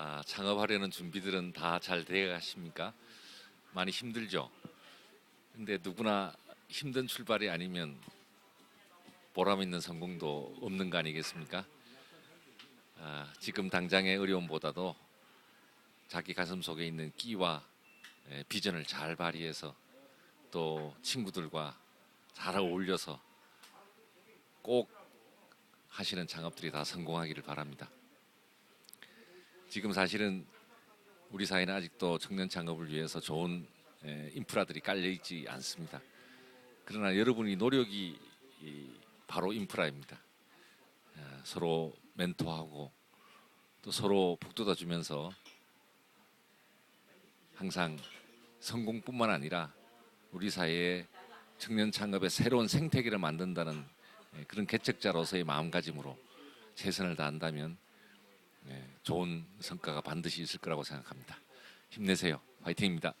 아, 창업하려는 준비들은 다 잘 되어 가십니까? 많이 힘들죠. 근데 누구나 힘든 출발이 아니면 보람 있는 성공도 없는 거 아니겠습니까? 아, 지금 당장의 어려움보다도 자기 가슴 속에 있는 끼와 에, 비전을 잘 발휘해서 또 친구들과 잘 어울려서 꼭 하시는 창업들이 다 성공하기를 바랍니다. 지금 사실은 우리 사회는 아직도 청년 창업을 위해서 좋은 에, 인프라들이 깔려 있지 않습니다. 그러나 여러분이 노력이 이, 바로 인프라입니다. 아, 서로 멘토하고 또 서로 북돋아 주면서 항상 성공뿐만 아니라 우리 사회에 청년 창업의 새로운 생태계를 만든다는 예, 그런 개척자로서의 마음가짐으로 최선을 다한다면 예, 좋은 성과가 반드시 있을 거라고 생각합니다. 힘내세요. 화이팅입니다.